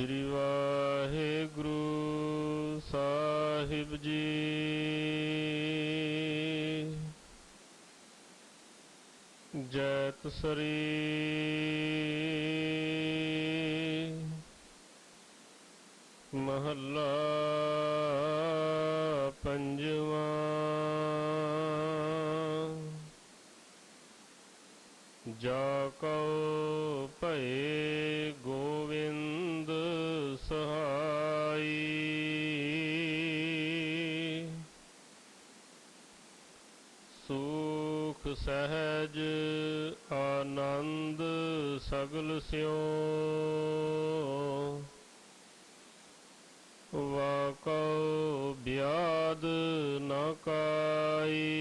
ਸ੍ਰੀ ਵਾਹਿਗੁਰੂ ਸਾਹਿਬ ਜੀ। ਜੈਤ ਸਰੀ ਮਹੱਲਾ ਪੰਜਵਾਂ। ਜਾ ਕਉ ਭਏ ਗੋਵਿੰਦ ਸਹਿਜ ਆਨੰਦ ਸਗਲ ਸਿਉ। ਵਾਕਉ ਬਿਆਦ ਨਾ ਕਾਈ।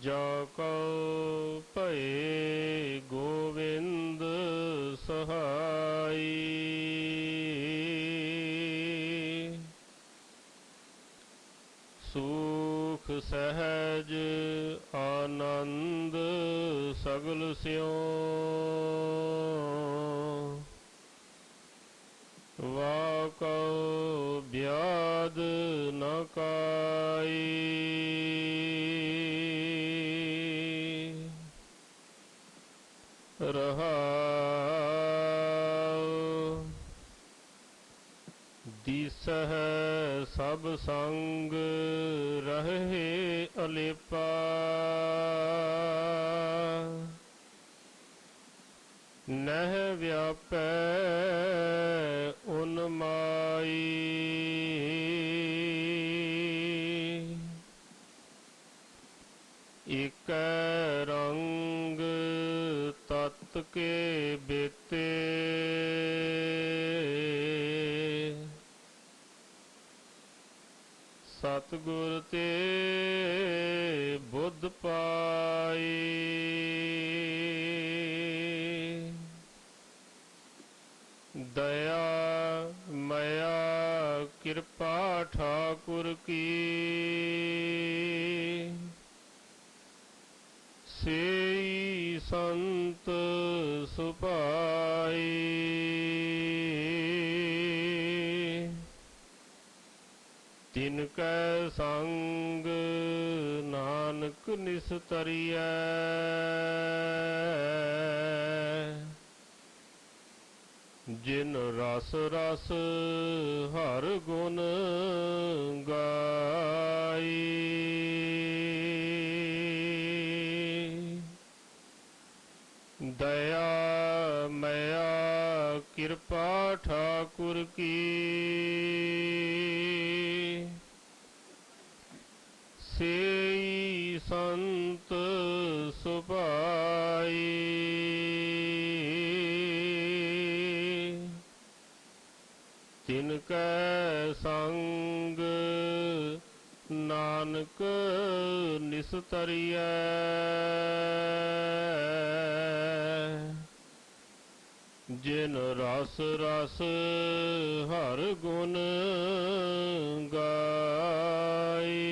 ਜਾ ਕਉ ਭਏ ਸੁਖ ਸਹਿਜ ਆਨੰਦ ਸਗਲ ਸਿਉ ਵਾਕਉ ਬਿਆਦ ਨ ਕਾਈ। ਰਹਾਉ ਦਿਸਹਿ ਸਭ ਸੰਗ ਰਹੇ ਅਲੇਪਾ। ਨਹਿ ਵਿਆਪੈ ਉਨ ਮਾਈ। ਇਕ ਰੰਗ ਤਤ ਕੇ ਬੇਤੇ। ਸਤਗੁਰ ਤੇ ਬੁੱਧ ਪਾਈ। ਦਇਆ ਮਇਆ ਕਿਰਪਾ ਠਾਕੁਰ ਕੀ। ਸੇਈ ਸੰਤ ਸੁਭਾਈ ਤਿਨ ਕੈ ਸੰਗ ਨਾਨਕ ਨਿਸਤਰੀਐ। ਜਿਨ ਰਸ ਰਸ ਹਰ ਗੁਣ ਗਾਈ। ਦਇਆ, ਮਇਆ, ਕਿਰਪਾ ਠਾਕੁਰ ਕੀ। ਸੇਈ ਸੰਤ ਸੁਭਾਈ। ਤਿਨ ਕੈ ਸੰਗ ਨਾਨਕ ਨਿਸਤਰੀਐ। ਜਿਨ ਰਸ ਰਸ ਹਰ ਗੁਣ ਗਾਈ।